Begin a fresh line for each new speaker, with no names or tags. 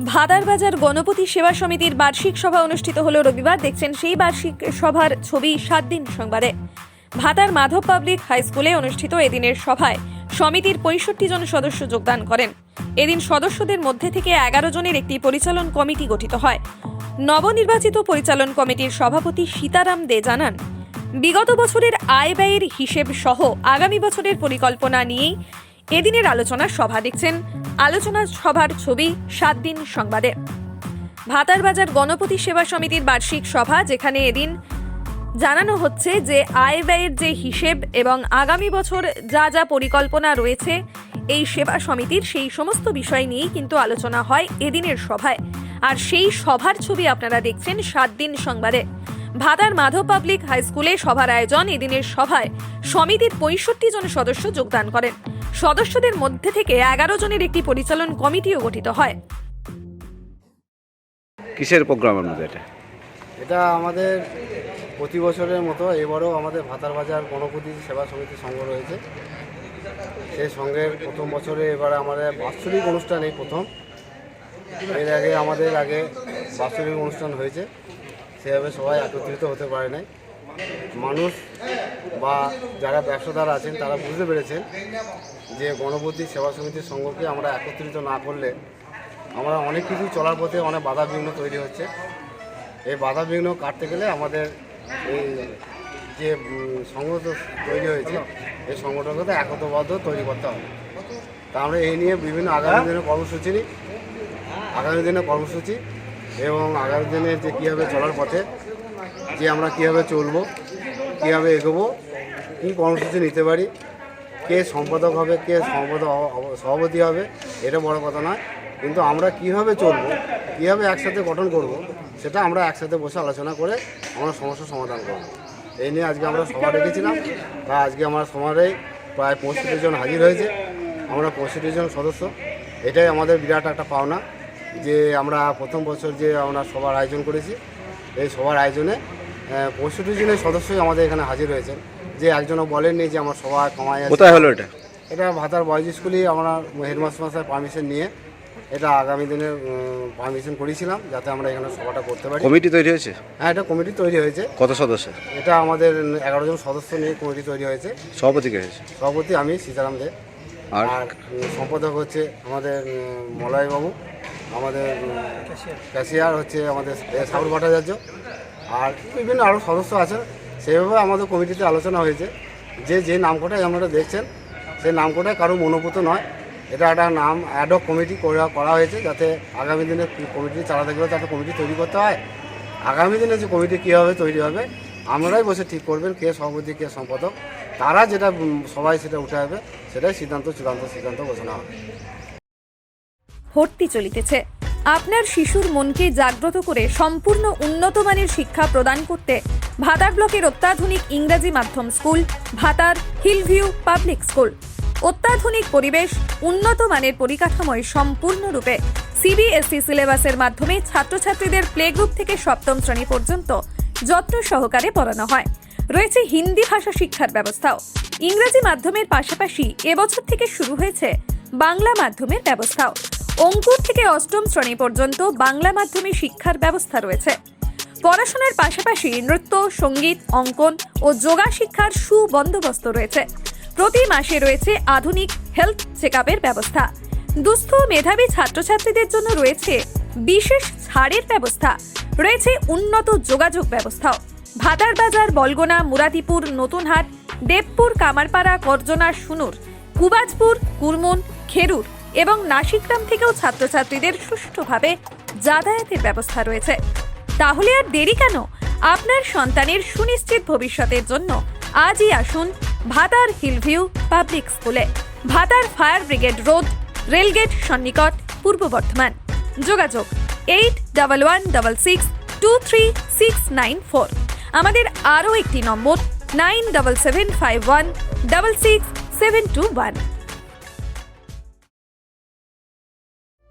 ভাদারবাজার গণপতি সেবা সমিতির বার্ষিক সভা অনুষ্ঠিত হলো রবিবার। দেখছেন সেই বার্ষিক সভার ছবি সাত দিন সংবাদে। ভাতার মাধব পাবলিক হাই স্কুলে অনুষ্ঠিত এদিনের সভায় সমিতির পঁয়ষট্টি জন সদস্য যোগদান করেন। এদিন সদস্যদের মধ্যে থেকে এগারো জনের একটি পরিচালন কমিটি গঠিত হয়। নবনির্বাচিত পরিচালন কমিটির সভাপতি সীতারাম দে জানান, বিগত বছরের আয় ব্যয়ের হিসেব সহ আগামী বছরের পরিকল্পনা নিয়েই এদিনের আলোচনা সভা দেখছেন আলোচনা সভার ছবি সাত দিন সংবাদে। ভাতারবাজার গণপতি সেবা সমিতির বার্ষিক সভা, যেখানে এদিন জানানো হচ্ছে যে আয় ব্যয়ের যে হিসেব এবং আগামী বছর যা যা পরিকল্পনা রয়েছে, এই সেবা সমিতির সেই সমস্ত বিষয় নিয়েই কিন্তু আলোচনা হয় এদিনের সভায়। আর সেই সভার ছবি আপনারা দেখছেন সাত দিন সংবাদে। ভাতার মাধব পাবলিক হাই স্কুলে সভার আয়োজন এদিনের সভায় সমিতির পঁয়ষট্টি জন সদস্য যোগদান করেন। সদস্যদের মধ্যে থেকে এগারো জনের একটি পরিচালন কমিটিও গঠিত হয়।
কিসের প্রোগ্রাম মধ্যে এটা
এটা আমাদের প্রতি বছরের মতো এবারও আমাদের ভাতার বাজার গণপতি সেবা সমিতি সংঘ রয়েছে। সেই সঙ্গের প্রথম বছরে এবার আমাদের বাৎসরিক অনুষ্ঠান এই প্রথম। এর আগে আমাদের আগে বাৎসরিক অনুষ্ঠান হয়েছে। সেভাবে সবাই একত্রিত হতে পারে নাই। মানুষ বা যারা ব্যবসাদার আছেন, তারা বুঝতে পেরেছেন যে গণপতি সেবা সমিতির সংঘকে আমরা একত্রিত না করলে আমরা অনেক কিছু চলার পথে অনেক বাধা বিঘ্ন তৈরি হচ্ছে। এই বাধা বিঘ্ন কাটতে গেলে আমাদের এই যে তো তৈরি হয়েছে, এই সংগঠনকে একতবদ্ধ তৈরি করতে হবে। তা আমরা এই নিয়ে বিভিন্ন আগামী দিনের কর্মসূচি আগামী দিনের কর্মসূচি এবং আগামী দিনে যে কীভাবে চলার পথে যে আমরা কীভাবে চলবো, কীভাবে এগোবো, কী কর্মসূচি নিতে পারি, কে সম্পাদক হবে, কে সম্পাদক সভাপতি হবে, এটা বড় কথা নয়। কিন্তু আমরা কীভাবে চলবো, কীভাবে একসাথে গঠন করব, সেটা আমরা একসাথে বসে আলোচনা করে আমরা সমস্যার সমাধান করব। এই নিয়ে আজকে আমরা সভা রেখেছিলাম তা আজকে আমার সমারে প্রায় পঁয়ষট্টি জন হাজির হয়েছে। আমরা পঁয়ষট্টি জন সদস্য। এটাই আমাদের বিরাট একটা পাওনা যে আমরা প্রথম বছর যে আমরা সবার আয়োজন করেছি। এই সবার আয়োজনে পঁয়ষট্টি জনের সদস্যই আমাদের এখানে হাজির হয়েছেন। যে একজনও বলেননি যে আমার সভা আছে।
কোথায় হলো এটা?
এটা ভাতার বয়েজ স্কুলেই আমরা হেডমাস্টার মশাই পারমিশন নিয়ে এটা আগামী দিনে পারমিশন করেছিলাম যাতে আমরা এখানে সভাটা করতে পারি।
কমিটি তৈরি হয়েছে?
হ্যাঁ এটা কমিটি তৈরি হয়েছে।
কত সদস্য?
এটা আমাদের এগারো জন সদস্য নিয়ে কমিটি তৈরি হয়েছে।
সভাপতি কে হয়েছে?
সভাপতি আমি সীতারাম দে।
আর?
সম্পাদক হচ্ছে আমাদের উম, মলয়বাবু। আমাদের ক্যাশিয়ার। হচ্ছে আমাদের সাউর ভট্টাচার্য। আর বিভিন্ন আরও সদস্য আছেন। সেভাবে আমাদের কমিটিতে আলোচনা হয়েছে। যে যে নামকটাই আপনারা দেখছেন সেই নামকটাই কারও মনোভূত নয়। এটা একটা নাম অ্যাডক কমিটি করা করা হয়েছে যাতে আগামী দিনে কমিটি চালাতে গেলে তাতে কমিটি তৈরি করতে হয়। আগামী দিনে যে কমিটি কীভাবে তৈরি হবে আমরাই বসে ঠিক করবেন কে সভাপতি কে সম্পাদক। তারা যেটা সবাই সেটা উঠে আসবে সেটাই সিদ্ধান্ত চূড়ান্ত সিদ্ধান্ত ঘোষণা হবে।
ভর্তি চলিতেছে। আপনার শিশুর মনকে জাগ্রত করে সম্পূর্ণ উন্নত মানের শিক্ষা প্রদান করতে ভাতার ব্লকের অত্যাধুনিক ইংরাজি মাধ্যম স্কুল ভাতার হিলভিউ পাবলিক স্কুল। অত্যাধুনিক পরিবেশ উন্নত মানের পরিকাঠামোয় সম্পূর্ণরূপে সিবিএসই সিলেবাসের মাধ্যমে ছাত্রছাত্রীদের প্লে গ্রুপ থেকে সপ্তম শ্রেণি পর্যন্ত যত্ন সহকারে পড়ানো হয়। রয়েছে হিন্দি ভাষা শিক্ষার ব্যবস্থাও। ইংরেজি মাধ্যমের পাশাপাশি এবছর থেকে শুরু হয়েছে বাংলা মাধ্যমের ব্যবস্থাও। অঙ্কুর থেকে অষ্টম শ্রেণি পর্যন্ত বাংলা মাধ্যমে শিক্ষার ব্যবস্থা রয়েছে। পড়াশোনার পাশাপাশি নৃত্য, সংগীত, অঙ্কন ও যোগা শিক্ষার সুবন্দোবস্ত রয়েছে। প্রতি মাসে রয়েছে আধুনিক হেলথ চেক ব্যবস্থা। দুস্থ মেধাবী ছাত্রছাত্রীদের জন্য রয়েছে বিশেষ ছাড়ের ব্যবস্থা। রয়েছে উন্নত যোগাযোগ ব্যবস্থাও। ভাতার বাজার, বলগোনা, মুরাদিপুর, নতুনহাট, দেবপুর, কামারপাড়া, করজনা, সুনুর, কুবাজপুর, কুরমুন, খেরুর এবং নাসিকগ্রাম থেকেও ছাত্রছাত্রীদের সুষ্ঠুভাবে যাতায়াতের ব্যবস্থা রয়েছে। তাহলে আর দেরি কেন? আপনার সন্তানের সুনিশ্চিত ভবিষ্যতের জন্য আজই আসুন ভাতার হিলভিউ পাবলিক স্কুলে। Bhatar fire brigade road, rail gate সন্নিকট,
পূর্ব বর্ধমান। যোগাযোগ eight double one double six two three six nine four. আমাদের আরও একটি নম্বর nine double seven five one double six seven two one.